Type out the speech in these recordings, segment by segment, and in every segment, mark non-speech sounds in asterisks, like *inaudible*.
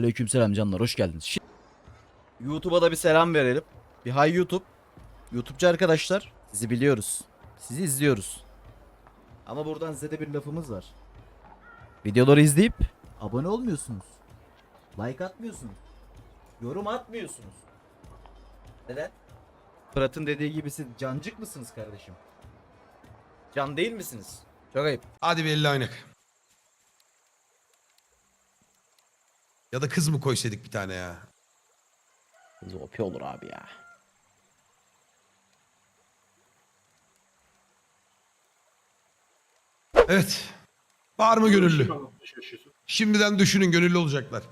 Aleykümselam canlar hoş geldiniz. YouTube'a da bir selam verelim. Bir hay YouTube. YouTube'cu arkadaşlar sizi biliyoruz. Sizi izliyoruz. Ama buradan size de bir lafımız var. Videoları izleyip abone olmuyorsunuz. Like atmıyorsunuz. Yorum atmıyorsunuz. Neden? Fırat'ın dediği gibi siz cancık mısınız kardeşim? Can değil misiniz? Çok ayıp. Hadi bir elli oynak. Ya da kız mı koysaydık bir tane ya? Zopi olur abi ya. Evet. Var mı gönüllü? Şimdiden düşünün gönüllü olacaklar.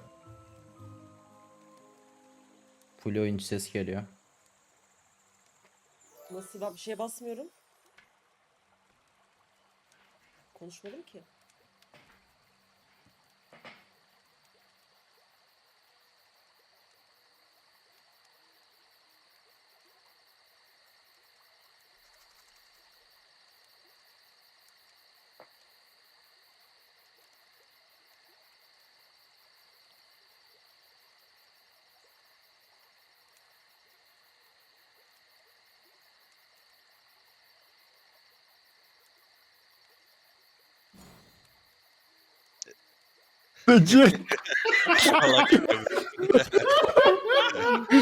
Full oyuncu ses geliyor. Nasıl ben bir şeye basmıyorum. Konuşmadım ki.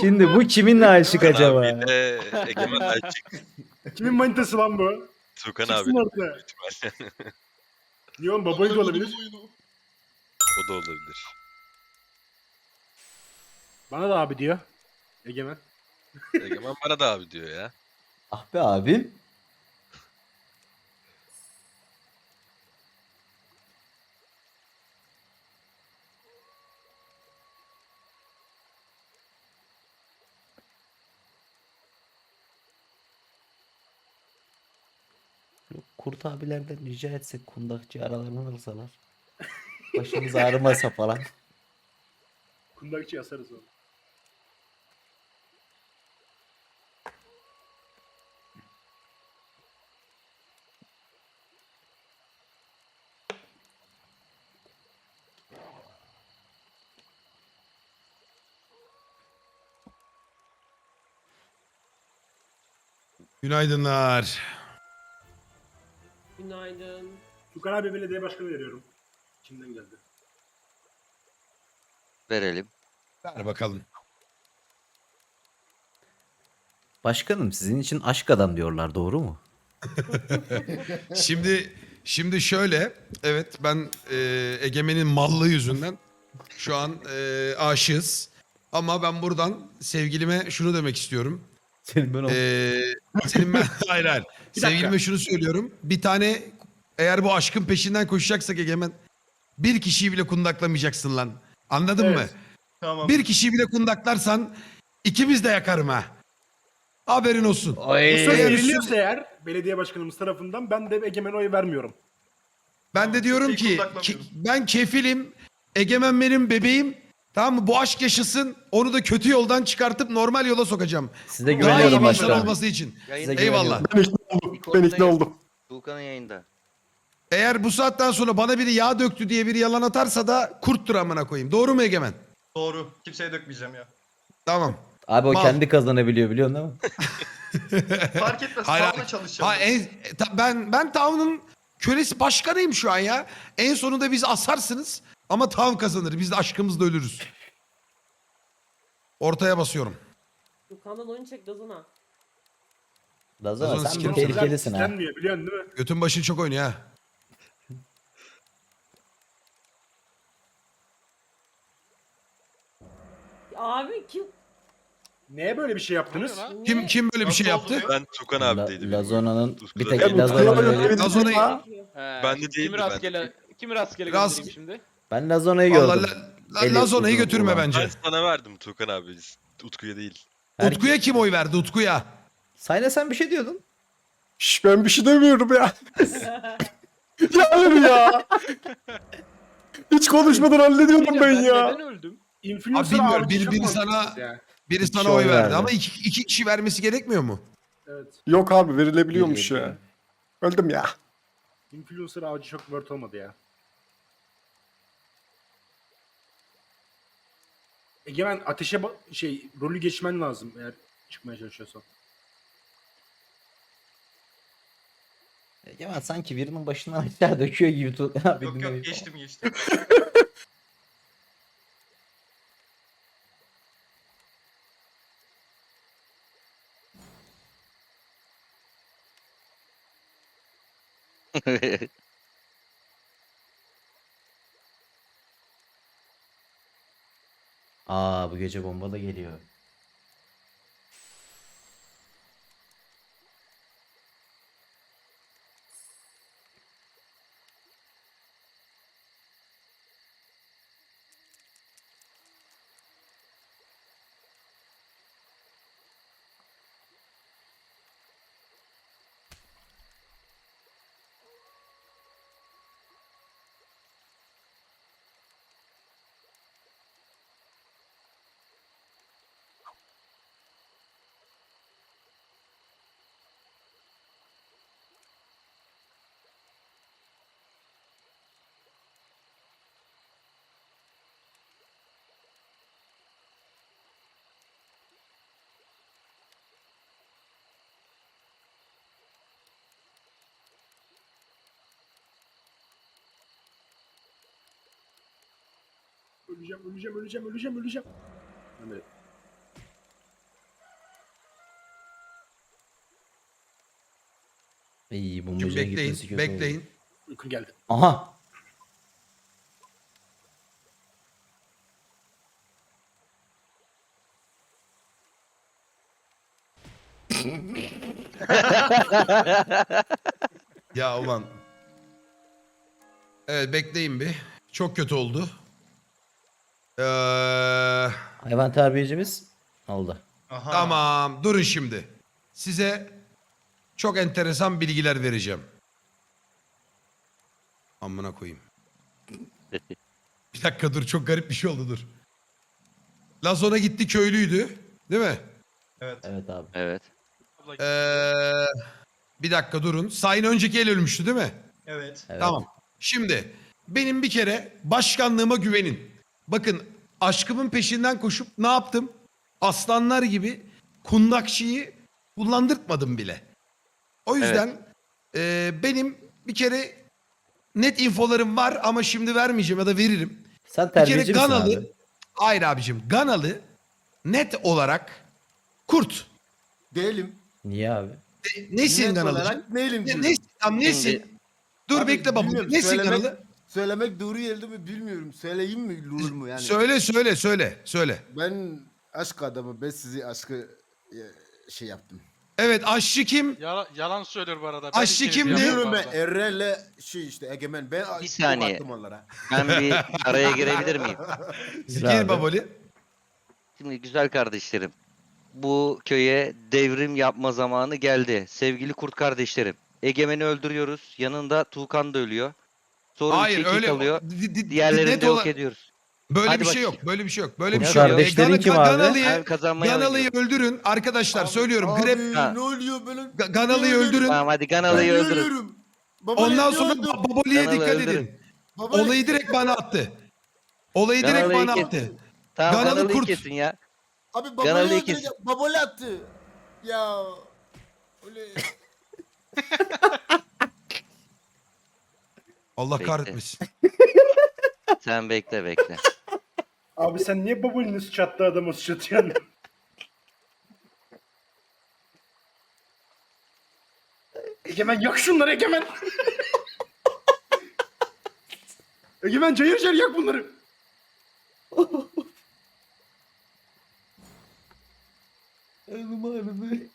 Şimdi bu kiminle aşık acaba? Abi de Egemen Ayçık. Kimin manitası lan bu? Tukan abi. Çıksın ortaya. Niye oğlum babayı da olabilir. O da olabilir. Bana da abi diyor. Egemen. Egemen bana da abi diyor ya. Ah be abim. Kurt abilerden rica etsek kundakçı aralarından alsalar. Başımız ağrımasa falan. Kundakçı asarız onu. Günaydınlar. Günaydın. Tukan abi belediye başkanı veriyorum. İçimden geldi. Verelim. Ver bakalım. Başkanım sizin için aşk adam diyorlar doğru mu? *laughs* Şimdi şimdi şöyle. Evet ben e, Egemen'in mallığı yüzünden şu an e, aşığız. Ama ben buradan sevgilime şunu demek istiyorum. Senin ben Ee, senin ben *laughs* hayır hayır. Sevgilime şunu söylüyorum. Bir tane eğer bu aşkın peşinden koşacaksak Egemen bir kişiyi bile kundaklamayacaksın lan. Anladın Evet. mı? Tamam. Bir kişiyi bile kundaklarsan ikimiz de yakarım ha. Haberin olsun. Bu söz Eğer veriliyorsa eğer belediye başkanımız tarafından ben de Egemen'e oy vermiyorum. Ben de diyorum ki ki- ben kefilim. Egemen benim bebeğim. Tamam mı? Bu aşk yaşasın. Onu da kötü yoldan çıkartıp normal yola sokacağım. Size Daha iyi güveniyorum bir insan başkanım. olması için. Size Eyvallah. güveniyorum. Ben ikna oldum. Tuğkan'ın yayında. Eğer bu saatten sonra bana biri yağ döktü diye biri yalan atarsa da kurttur amına koyayım. Doğru mu Egemen? Doğru. Kimseye dökmeyeceğim ya. Tamam. Abi o Mal. kendi kazanabiliyor biliyorsun değil mi? *laughs* Fark etmez. Hayır, hayır. çalışacağım. Ha, en, ta- ben ben Town'un kölesi başkanıyım şu an ya. En sonunda biz asarsınız ama Town kazanır. Biz de aşkımızla ölürüz. Ortaya basıyorum. Yukan'dan oyun çek Dazana. Lazana Lazana sen bir sikerim. tehlikelisin ha. Denmiyor biliyorsun değil mi? Götün başın çok oynuyor ha. Abi kim? Neye böyle bir şey yaptınız? Kim kim böyle bir şey Nasıl oldu yaptı? ya? Ben Tukan La- abideydim. Lazona'nın bir tek. Lazona'nın öyle- Lazona'yı Ben de değildim, Kimi ben rastgele, kimi rastgele Rast- göndereyim şimdi? Ben Lazona'yı Vallahi gördüm. la, la, Eli Lazona'yı uzun götürme olan. bence. Ben sana verdim Tukan abi. Utku'ya değil. Her- Utku'ya kim oy verdi Utku'ya? Sayna sen bir şey diyordun. Şş, ben bir şey demiyorum ya. *laughs* ya hayır ya. Hiç konuşmadan hallediyordum ben ben ya. neden öldüm? Influencer Abi bilmiyorum, bir- biri sana-. Biri sana oy oy verdi verdi. ama iki, iki kişi vermesi gerekmiyor mu? Evet. Yok abi verilebiliyormuş Verilebiliyor. ya. Öldüm ya. Influencer avcı çok word olmadı ya. Egemen ateşe ba- şey rolü geçmen lazım eğer çıkmaya çalışıyorsan. Egemen sanki birinin başından aşağı döküyor gibi. tut- *laughs* Abi Yok dinlemeyin. yok geçtim geçtim. *laughs* Aa bu gece bomba da geliyor. Öleceğim, öleceğim, öleceğim, öleceğim, öleceğim. Hani İyi Şimdi bombacının bekleyin, gitmesi kötü oldu. bekleyin. uyku geldi. Aha. *laughs* Ya ulan. Evet bekleyin bir. Çok kötü oldu. Ee, Hayvan terbiyecimiz oldu. Aha. tamam durun şimdi. Size çok enteresan bilgiler vereceğim. Amına koyayım. Bir dakika dur çok garip bir şey oldu dur. Lazona gitti köylüydü. Değil mi? Evet. Evet abi. Evet. Ee, bir dakika durun. Sayın önceki el ölmüştü değil mi? Evet. Evet. Tamam. Şimdi benim bir kere başkanlığıma güvenin. Bakın aşkımın peşinden koşup ne yaptım? Aslanlar gibi kundakçıyı kullandırtmadım bile. O yüzden e, benim bir kere net infolarım var ama şimdi vermeyeceğim ya da veririm. Sen Bir kere terbiyeci misin Ganalı, abi? hayır abicim Ganalı net olarak kurt. Değilim. Niye abi? Nesin Net Ganalı? olarak değilim Ne, diyorum. nesin? Tam nesin? Dur Abi bekle baba. bilmiyorum, Nesin söylemek- Ganalı? Söylemek doğru geldi mi bilmiyorum. Söyleyeyim mi olur mu yani? Söyle söyle söyle söyle. Ben aşk adamı. Ben sizi aşkı e, şey yaptım. Evet aşçı kim? Yalan, yalan söylüyor bu arada. Aşçı ilk kez kimdi? yaptım Biliyorum ben. Erren'le şey işte Egemen. Ben Bir saniye. attım onlara. Ben bir *laughs* araya girebilir miyim? Gir Gir abi. baboli. Şimdi güzel kardeşlerim. Bu köye devrim yapma zamanı geldi. Sevgili kurt kardeşlerim. Egemen'i öldürüyoruz. Yanında Tuğkan da ölüyor. Sonra Hayır Hayır, öyle. kalıyor. di- di- Diğerlerini net de yok ediyoruz. Böyle Hadi bir şey bakayım. yok. Böyle bir şey yok. Böyle bir şey yok. kardeşlerin Gan- kim Gan- abi? Ganalı'yı, kazanmaya Ganalı'yı öldürün. Arkadaşlar Abi- söylüyorum. Abi Grep Ha. ne oluyor böyle? Ga- Ganalı'yı öldürün. Tamam hadi Ganalı'yı Ben öldürün. ölüyorum. Baba Ondan ne sonra oldu? Baboli'ye Ganalı dikkat öldürün. edin. Baba Olayı direkt bana attı. Olayı direkt Ganalı'yı bana kes- attı. Tamam Ganalı Ganalı'yı kurt. kesin ya. Abi babayı kes. öldürecek. Baboli attı. Ya. Öyle. *laughs* *laughs* Allah Bekle. kahretmesin. *laughs* Sen bekle bekle. Abi sen niye babanın sıçrattığı adamı sıçratıyorsun? *laughs* Egemen yak şunları Egemen. *laughs* Egemen cayır cayır yak bunları. Ölüm ağrıdı.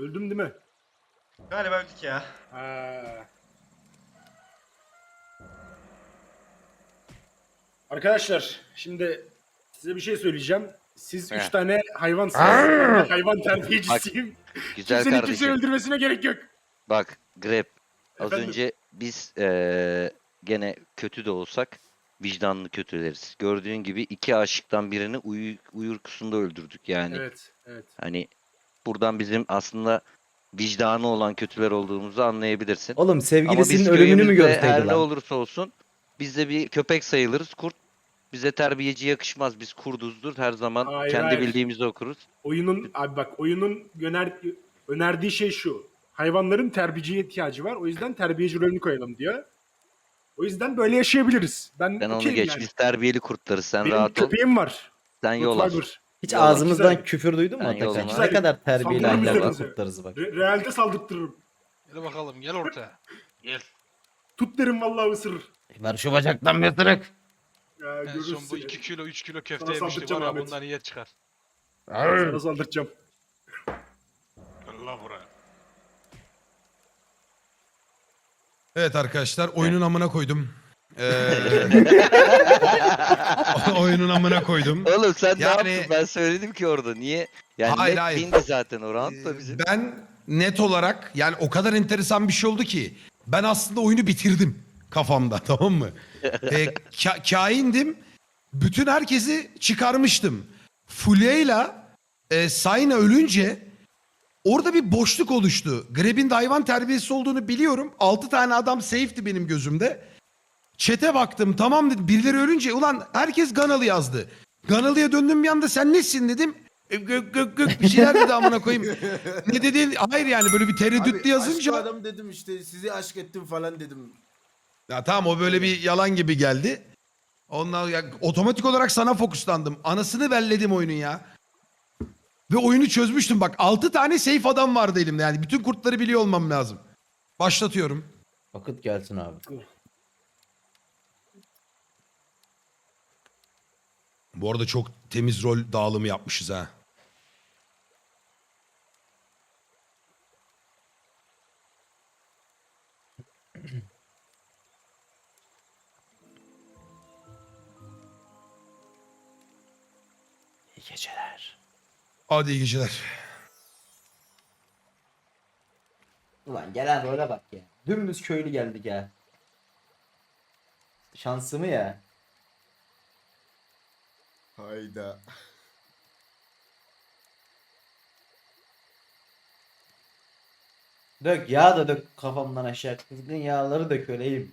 Öldüm değil mi? Galiba öldük ya. Ha. Arkadaşlar şimdi size bir şey söyleyeceğim. Siz üç Heh. tane hayvansınız. Ben de hayvan terbiyecisiyim. Güzel Kimsenin kimseyi kardeşim. öldürmesine gerek yok. Bak Grep az Efendim? önce biz eee, gene kötü de olsak vicdanlı kötüleriz. Gördüğün gibi iki aşıktan birini uyu, uyurkusunda öldürdük yani. Evet, evet. Hani buradan bizim aslında vicdanı olan kötüler olduğumuzu anlayabilirsin. Oğlum sevgilisinin ölümünü mü köyümüzde her görseydi ne olursa olsun biz de bir köpek sayılırız. Kurt bize terbiyeci yakışmaz. Biz kurduzdur. Her zaman Hayır, kendi hayır. bildiğimizi okuruz. Oyunun abi bak oyunun öner, önerdiği şey şu. Hayvanların terbiyeciye ihtiyacı var. O yüzden terbiyeci rolünü koyalım diyor. O yüzden böyle yaşayabiliriz. Ben, Ben onu okeyim geç. yani. Biz terbiyeli kurtlarız. Sen Benim rahat ol. köpeğim var. Sen yol al. Rottweiler. Hiç Yola ağzımızdan güzel. küfür duydun mu Ben Atakan? yoluma. Ne kadar terbiyeli Saldırı kurtlarız bak. Re- realde saldırtırırım. Gel bakalım gel ortaya. Gel. Tut derim vallahi ısırır. Ver şu bacaktan bir ısırık. Ya, En görürsün son bu seni. 2 kilo 3 kilo köfte Sana yemiştik saldıracağım var ya Ahmet. bundan iyi çıkar. Sana saldıracağım. Allah buraya. Evet arkadaşlar oyunun amına koydum. Ee, *laughs* oyunun amına koydum. Oğlum sen ne Yani- yaptın? Ben söyledim ki orada. Niye? Yani Hayır, net hayır. bindi zaten o round da bizim. Ben net olarak yani o kadar enteresan bir şey oldu ki ben aslında oyunu bitirdim kafamda *laughs* tamam mı? ee, ka- kaindim. Bütün herkesi çıkarmıştım. Fulya'yla e, Sayna ölünce orada bir boşluk oluştu. Greb'in de hayvan terbiyesi olduğunu biliyorum. 6 tane adam safe'ti benim gözümde. Çete baktım tamam dedim. Birileri ölünce ulan herkes Ganalı yazdı. Ganalı'ya döndüm bir anda sen nesin dedim. E, Gök gök gök bir şeyler dedi amına koyayım. ne dediğin hayır yani böyle bir tereddütlü Abi, yazınca. aşk adam dedim işte sizi aşk ettim falan dedim. Ya tamam o böyle bir yalan gibi geldi. Ondan ya, otomatik olarak sana fokuslandım. Anasını belledim oyunun ya. Ve oyunu çözmüştüm bak. 6 tane safe adam vardı elimde yani. Bütün kurtları biliyor olmam lazım. Başlatıyorum. Vakit gelsin abi. Bu arada çok temiz rol dağılımı yapmışız ha. İyi geceler. Hadi iyi geceler. Ulan gelen role bak ya. Dümdüz köylü geldik ya. Şansımı ya. Hayda. Dök yağ da dök kafamdan aşağı. Kızgın yağları dök öleyim.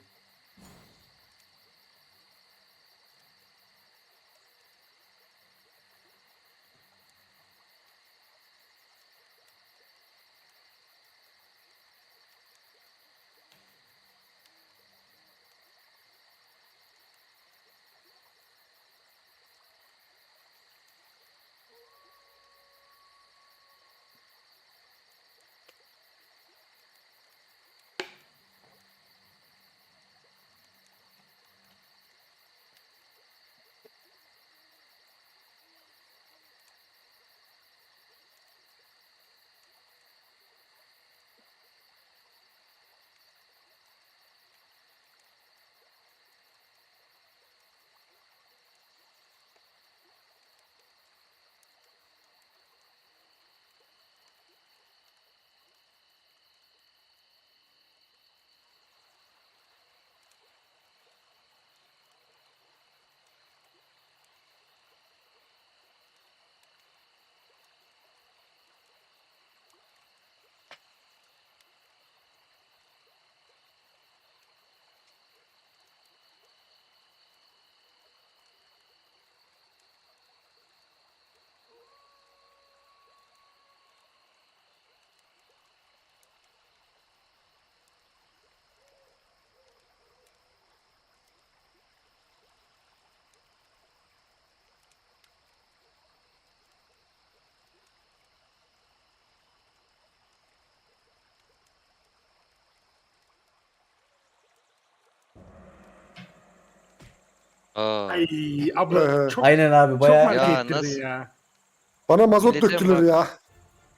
Aa, Ay abla Ee, çok Aynen abi çok bayağı. marka Ya ettirdin nasıl- ya. Bana mazot Millete döktüler bak. ya.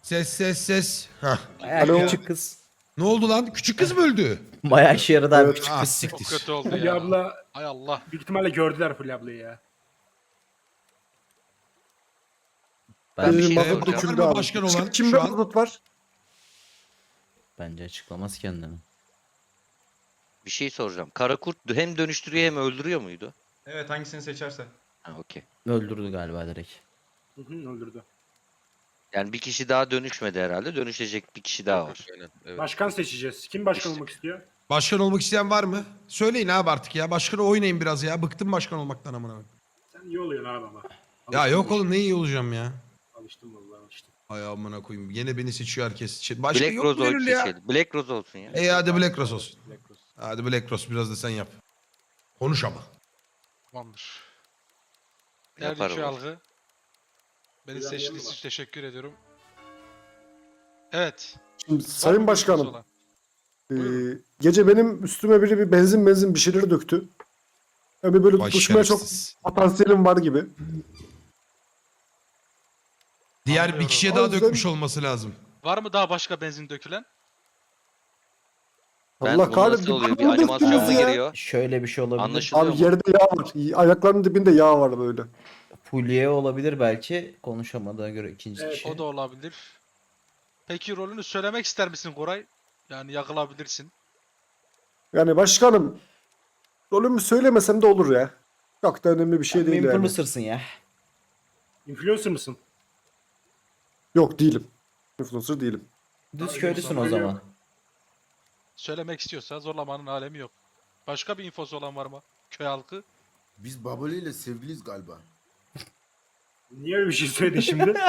Ses ses ses. Hah. Bayağı Alo. küçük kız. Ne oldu lan? Küçük kız mı öldü? Bayağı işe yaradı abi Evet. küçük Ah kız. siktir. Çok kötü oldu ya. abla Hay Allah. büyük ihtimalle gördüler Fulya ablayı ya. Ben bir Benim şey mazot döküldü Var mı abi. başkan olan Kimde şu an? mazot var? Bence açıklamaz kendini. Bir şey soracağım. Karakurt hem dönüştürüyor hem öldürüyor muydu? Evet hangisini seçerse. Ha okey. Öldürdü galiba direkt. Hı hı, öldürdü. Yani bir kişi daha dönüşmedi herhalde. Dönüşecek bir kişi daha var. Aynen. Evet. Başkan seçeceğiz. Kim başkan olmak istiyor? Başkan olmak isteyen var mı? Söyleyin abi artık ya. Başkanı oynayın biraz ya. Bıktım başkan olmaktan amına. koyayım. Sen iyi oluyorsun abi ama. Ya Alıştım, yok oğlum ne iyi olacağım ya. Alıştım vallahi alıştım. Ay amına koyayım. Yine beni seçiyor herkes. Ç- Başka Black yok Rose mu belirli ya? seçelim. Black Rose olsun ya. E hadi Black Rose olsun. Black Rose. Hadi Black Rose biraz da sen yap. Konuş ama. Tamamdır. Değerli onu. halkı. Beni Güzel seçtiğiniz yanı için teşekkür ediyorum. Evet. Şimdi Sayın Başkanım. Ee, gece benim üstüme biri bir benzin benzin bir şeyleri döktü. Yani böyle Vay tutuşmaya çok şerefsiz. potansiyelim var gibi. Diğer bir Anlıyorum. kişiye O daha yüzden- dökmüş olması lazım. Var mı daha başka benzin dökülen? Ben Allah kahretsin. nasıl oluyor? Bir bana animasyon döktünüz mu ya. giriyor? Şöyle bir şey olabilir. Anlaşılıyor Abi mu? yerde yağ var. Ayaklarının dibinde yağ var böyle. Fulya olabilir belki konuşamadığına göre ikinci Evet, kişi. O da olabilir. Peki rolünü söylemek ister misin Koray? Yani yakılabilirsin. Yani başkanım rolümü söylemesem de olur ya. Çok da önemli bir şey değil yani. Influencer'sın ya. Influencer mısın? Yok değilim. Influencer değilim. Düz köylüsün o zaman zaman. yok. Söylemek istiyorsa zorlamanın alemi yok. Başka bir infosu olan var mı? Köy halkı. Biz Baboli ile sevgiliyiz galiba. Niye öyle bir şey söyledin şimdi? *laughs*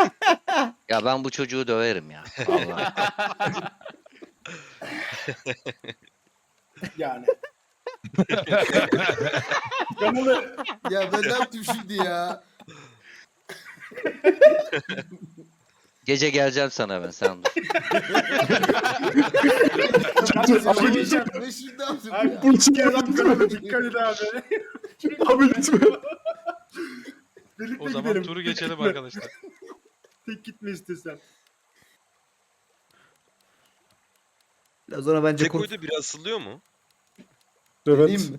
Ya ben bu çocuğu döverim ya. Vallahi. *laughs* yani. *laughs* Kanalı Ya ben ne yaptım şimdi ya? Gece geleceğim sana ben sen dur. Abi diyeceğim. Ben şimdi ne yaptım Abi bu çıkıyor lan kanalı dikkat et abi. Abi lütfen. Birlikte O zaman gidelim. turu geçelim arkadaşlar. *laughs* Tek gitme istesen. Biraz sonra bence Tek kurt... oyda biri asılıyor mu? Evet. Deneyeyim mi?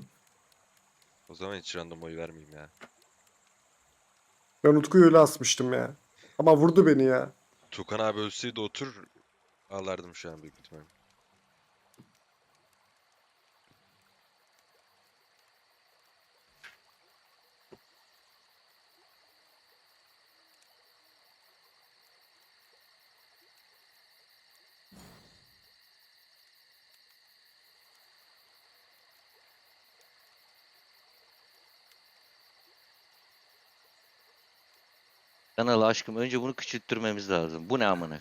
O zaman hiç random oy vermeyeyim ya. Ben Utku'yu öyle asmıştım ya. Ama vurdu beni ya. Tukan abi ölseydi otur ağlardım şu an büyük ihtimalle. Kanal aşkım önce bunu küçülttürmemiz lazım. Bu ne amına?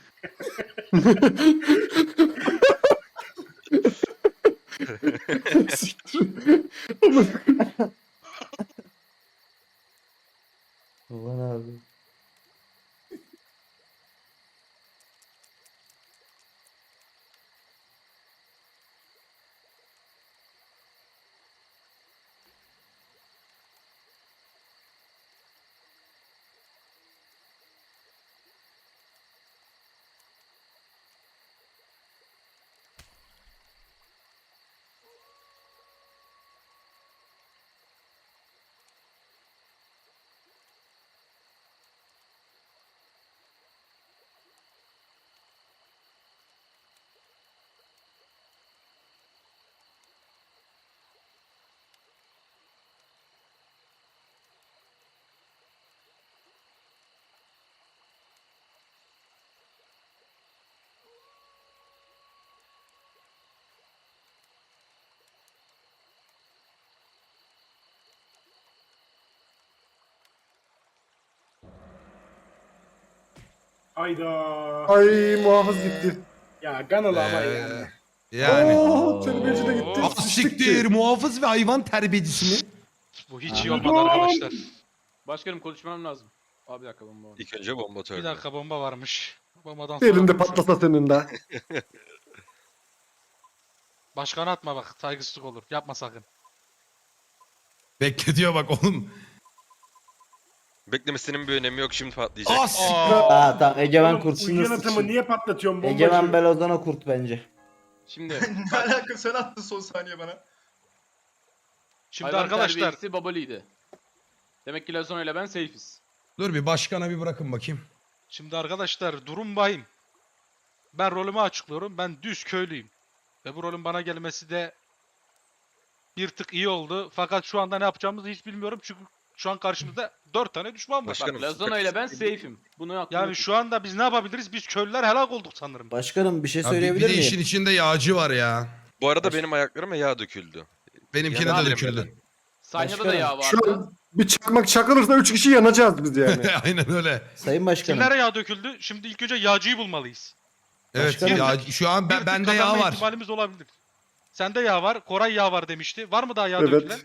*laughs* Ulan Hayda. Ay muhafız gitti. Ya kanalı ama Ee, yani. yani. Oo, terbiyeci de gitti. Ah siktir muhafız ve hayvan terbiyecisi mi? Bu hiç iyi olmadı arkadaşlar. Başkanım konuşmam lazım. Abi bir dakika bomba var. İlk önce bomba Bir törnü. dakika bomba varmış. Bombadan sonra Elinde patlasa senin de. *laughs* Başkanı atma bak saygısızlık olur. Yapma sakın. Bekle diyor bak oğlum. Beklemesinin bir önemi yok şimdi patlayacak. As. Aa tamam Egemen Oğlum, kurt uyuyan atımı niye patlatıyorsun bombacı? Egemen Belozano kurt bence. Şimdi *laughs* ne alaka sen attın son saniye bana. Şimdi hayvan arkadaşlar terbiyesi babalıydı. Demek ki Lazona ile ben safe'iz. Dur bir başkana bir bırakın bakayım. Şimdi arkadaşlar durum bayım. Ben rolümü açıklıyorum. Ben düz köylüyüm. Ve bu rolün bana gelmesi de bir tık iyi oldu. Fakat şu anda ne yapacağımızı hiç bilmiyorum. Çünkü şu an karşımızda 4 tane düşman var. Başkanım, Bak Lazona ile ben safe'im. Bunu aklımda Yani şu anda biz ne yapabiliriz? Biz köylüler helak olduk sanırım. Başkanım bir şey Ya bir, bir söyleyebilir de miyim? işin içinde yağcı var ya. Bu arada benim ayaklarıma yağ döküldü. Benimkine de döküldü. Sanya'da da Başkanım, yağ Şu vardı. an bir çakmak çakılırsa 3 kişi yanacağız biz yani. *laughs* Aynen öyle. Sayın Başkanım. Kimlere yağ döküldü? Şimdi ilk önce yağcıyı bulmalıyız. Evet Başkanım. ya şu an Bir ben, tık bende yağ kazanma var. ihtimalimiz olabilir. Sende yağ var. Koray yağ var demişti. Var mı daha yağ Evet. dökülen?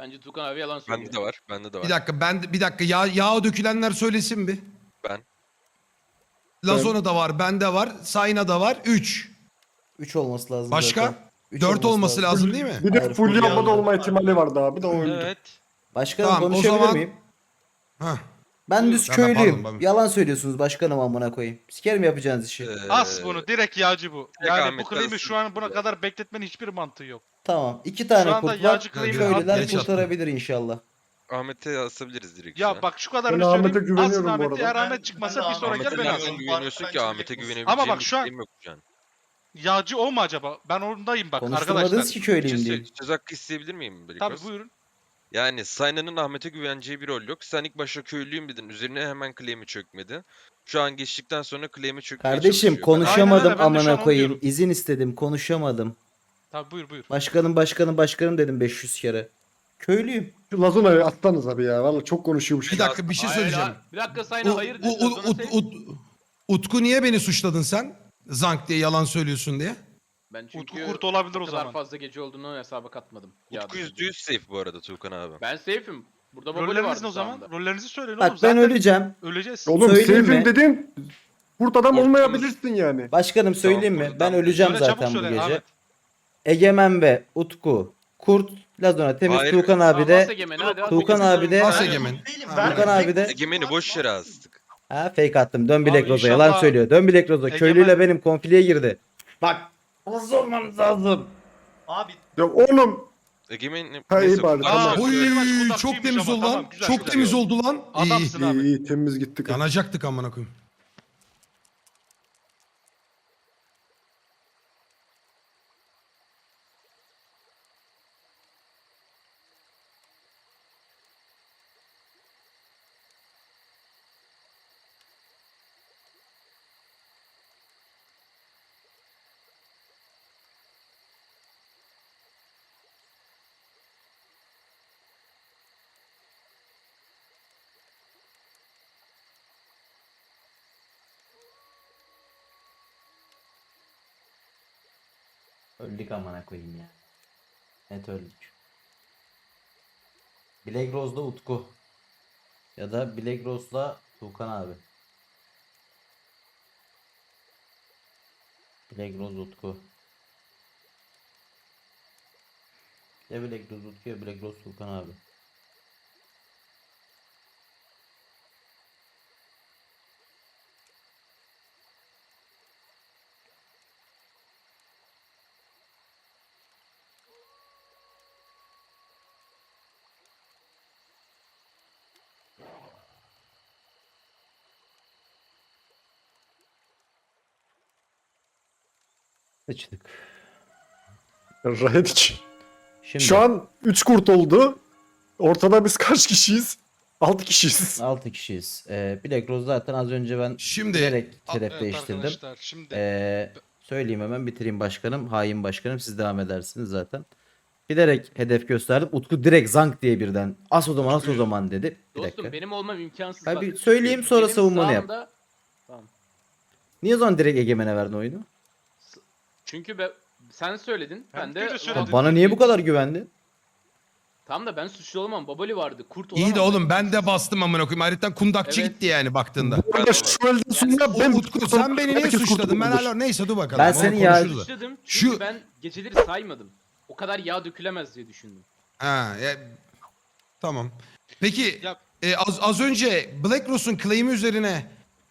Bence Tukan abi yalan söylüyor. Bende de var. Bende de var. Bir dakika ben bir dakika yağ yağ dökülenler söylesin bir. Ben. Lazona da var, bende var, Sayna da var. 3. 3 olması lazım. Başka? zaten. Üç 4 olması lazım değil mi? Bir de Hayır, full yanmada yandı. olma ihtimali vardı abi de o öldü. Evet. Başkanım Tamam, o konuşabilir zaman- miyim? Hah. Ben düz Ben de köylüyüm. pardon, pardon. Yalan söylüyorsunuz başkanım amına koyayım. Sikerim yapacağınız işi. Ee, As bunu. Direkt yağcı bu. Yani bu Aras'ın şu an buna kadar bekletmenin hiçbir mantığı yok. Tamam. iki Şu tane anda kurt var. yağcı claim'i Köylüler Geç kurtarabilir inşallah. Ahmet'e asabiliriz direkt şu Ya bak şu kadarını Ben Ahmet'e söyleyeyim. güveniyorum Asın bu Ahmet'i. arada. Eğer Ben- Ahmet çıkmasa ben bir sonraki Ahmet'e ben nereden güveniyorsun ki Ahmet'e güvenebileceğim Ama bak şu an- şeyim yok şu an. Yağcı o mu acaba? Ben ondayım bak arkadaşlar. Konuşturmadınız ki Bir köylüyüm şey diye. söz hakkı isteyebilir miyim? Tabii Tabii buyurun. Yani Sayna'nın Ahmet'e güveneceği bir rol yok. Sen ilk başta köylüyüm dedin. Üzerine hemen claim'i çökmedi. Şu an geçtikten sonra claim'i çökmeye Kardeşim çalışıyor. Aynen konuşamadım öyle, ben de şu an amına onu koyayım. diyorum. İzin istedim konuşamadım. Tabii buyur buyur. Başkanım başkanım başkanım dedim 500 kere. Köylüyüm. Şu Lazona'yı atsanız abi ya. Valla çok konuşuyormuş. Bir dakika bir şey Hayır, söyleyeceğim. hayır. Bir dakika Sayna U- hayır. U- U- Ut-. Ut- Utku niye beni suçladın sen? Zank diye yalan söylüyorsun diye. Ben çünkü Utku kurt olabilir o o kadar zaman. fazla gece olduğunu hesaba katmadım. Utku Yağda yüzde yüz safe bu arada Tuğkan abi. Ben safe'im. Burada babali Rolleriniz ne o zaman? Rollerinizi söyleyin Bak oğlum. ben Zaten öleceğim. öleceğiz. Oğlum Söyleyeyim sevdim mi? dedin. Kurt adam Korktunuz. olmayabilirsin yani. Başkanım söyleyeyim mi? Ben öleceğim Söyle, çabuk zaten bu söyle, gece. Ahmet. Egemen ve Utku, Kurt, Lazona, Temiz, Hayır. Tuğkan abi de. Tuğkan abi de As Egemen. Tuğkan abi de Egemen'i boş yere astık. ha fake attım. Dön bilek Abi Roza yalan inşallah söylüyor. Dön bilek Roza. Egemen- Köylüyle benim konfiliye girdi. Bak. Nasıl olmamız lazım? Abi Ya oğlum Egemen Ha, iyi bari, Aa, tamam. Oy çok temiz oldu lan. tamam, güzel, çok güzel. temiz oldu lan. İyi. Adamsın abi. iyi, iyi temiz gittik. Yanacaktık amına koyayım. Öldük amına koyayım ya. Net öldük. Black Rose'da Utku. Ya da Black Rose'la Tuğkan abi. Black Rose Utku. Ya Black Rose Utku ya Black Rose Tuğkan abi. Sıçtık. Rahiç. Şimdi Şu an 3 kurt oldu. Ortada biz kaç kişiyiz? 6 kişiyiz. 6 kişiyiz. Ee, Black Rose zaten az önce ben Şimdi bilerek şeref Evet değiştirdim. şimdi Ee, söyleyeyim hemen bitireyim başkanım. Hain başkanım siz devam edersiniz zaten. Bilerek hedef gösterdim. Utku direkt zank diye birden as o zaman as o zaman dedi. Bir Dostum dakika. benim olmam imkansız. Bir söyleyeyim, sonra Benim savunmanı yap. sağımda- Tamam. Niye o zaman direkt Egemen'e verdin oyunu? Çünkü be, sen söyledin. Ben Ben, de de söyledim. Ha, bana niye bu kadar güvendin? Tamam da ben suçlu olamam. Babali vardı. Kurt iyi de oğlum ben de bastım amına koyayım. Ayrıca kundakçı Evet. gitti yani baktığında. Bu arada şu elden sonra ben Utku sen beni niye Herkes suçladın? Ben kurtulmuş. hala neyse dur bakalım. Ben onu seni ya- konuşuruz. Suçladım çünkü Şu- ben geceleri saymadım. O kadar yağ dökülemez diye düşündüm. Ha, ya, tamam. Peki Ya- e, az, az önce Black Rose'un claim'i üzerine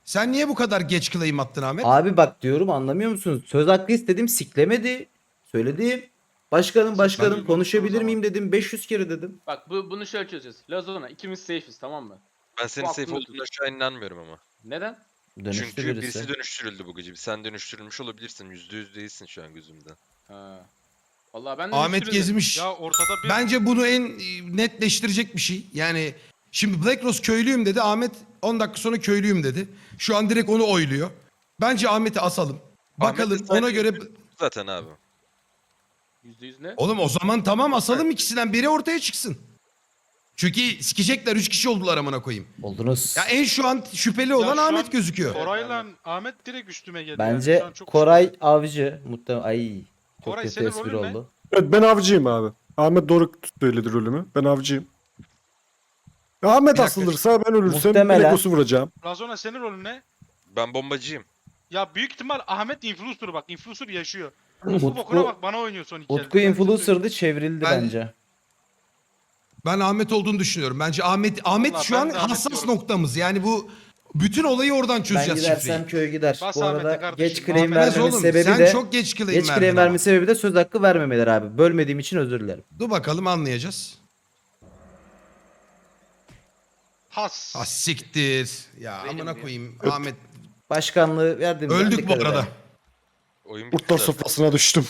sen niye bu kadar geç claim attın Ahmet? Abi bak diyorum anlamıyor musunuz? Söz hakkı istedim siklemedi. Söyledim. Başkanım başkanım konuşabilir miyim dedim 500 kere dedim. Bak bu, bunu şöyle çözeceğiz. Lazona ikimiz safe'iz tamam mı? Ben senin Bu safe aklında olduğuna şu an inanmıyorum ama. Neden? Dönüştü Çünkü birisi. birisi dönüştürüldü bu gece. Sen dönüştürülmüş olabilirsin. Yüzde yüz değilsin şu an gözümde. Ha. Vallahi ben de Ahmet müşteri dedim. gezmiş. Ya ortada bir Bence bunu en e, netleştirecek bir şey. Yani şimdi Black Rose köylüyüm dedi. Ahmet 10 dakika sonra köylüyüm dedi. Şu an direkt onu oyluyor. Bence Ahmet'i asalım. Bakalım Ahmet'in ona göre... yüzde- Zaten abi. Yüzde yüz ne? Oğlum o zaman tamam asalım ikisinden biri ortaya çıksın. Çünkü sikecekler 3 kişi oldular amına koyayım. Oldunuz. Ya en şu an şüpheli olan şu Ahmet an gözüküyor. Koray'la Ahmet direkt üstüme yani. Bence Şu an çok Koray Avcı muhtemelen ay çok Koray, kötü senin espri rolün ne? oldu. Evet ben avcıyım abi. Ahmet doğru söyledi rolümü. Ben avcıyım. Ahmet dakika. asılırsa ben ölürsem Muhtemelen- Blackos'u vuracağım. Lazona senin rolün ne? Ben bombacıyım. Ya büyük ihtimal Ahmet influencer bak. Influencer yaşıyor. Bu bokuna Utku, bak bana oynuyor son iki Utku elde. Ben size influencer'dı çevrildi Ben- bence. Ben Ahmet olduğunu düşünüyorum. Bence Ahmet Ahmet Vallahi şu ben an de Ahmet hassas diyorum. noktamız. Yani bu bütün olayı oradan Ben çözeceğiz gidersem şifreyi. köy gider. Bas Bu Ahmet'e arada kardeşim. geç claim Bilmez vermemin oğlum. sebebi Sen de çok geç claim geç verdin claim ama. vermemin sebebi de söz hakkı vermemeler abi. Bölmediğim için özür dilerim. Dur bakalım anlayacağız. Has. Ha siktir. Ya Benim amına ya. koyayım Ahmet. Başkanlığı verdim. Öldük bu arada. Oyun bitti zaten. sofrasına düştüm.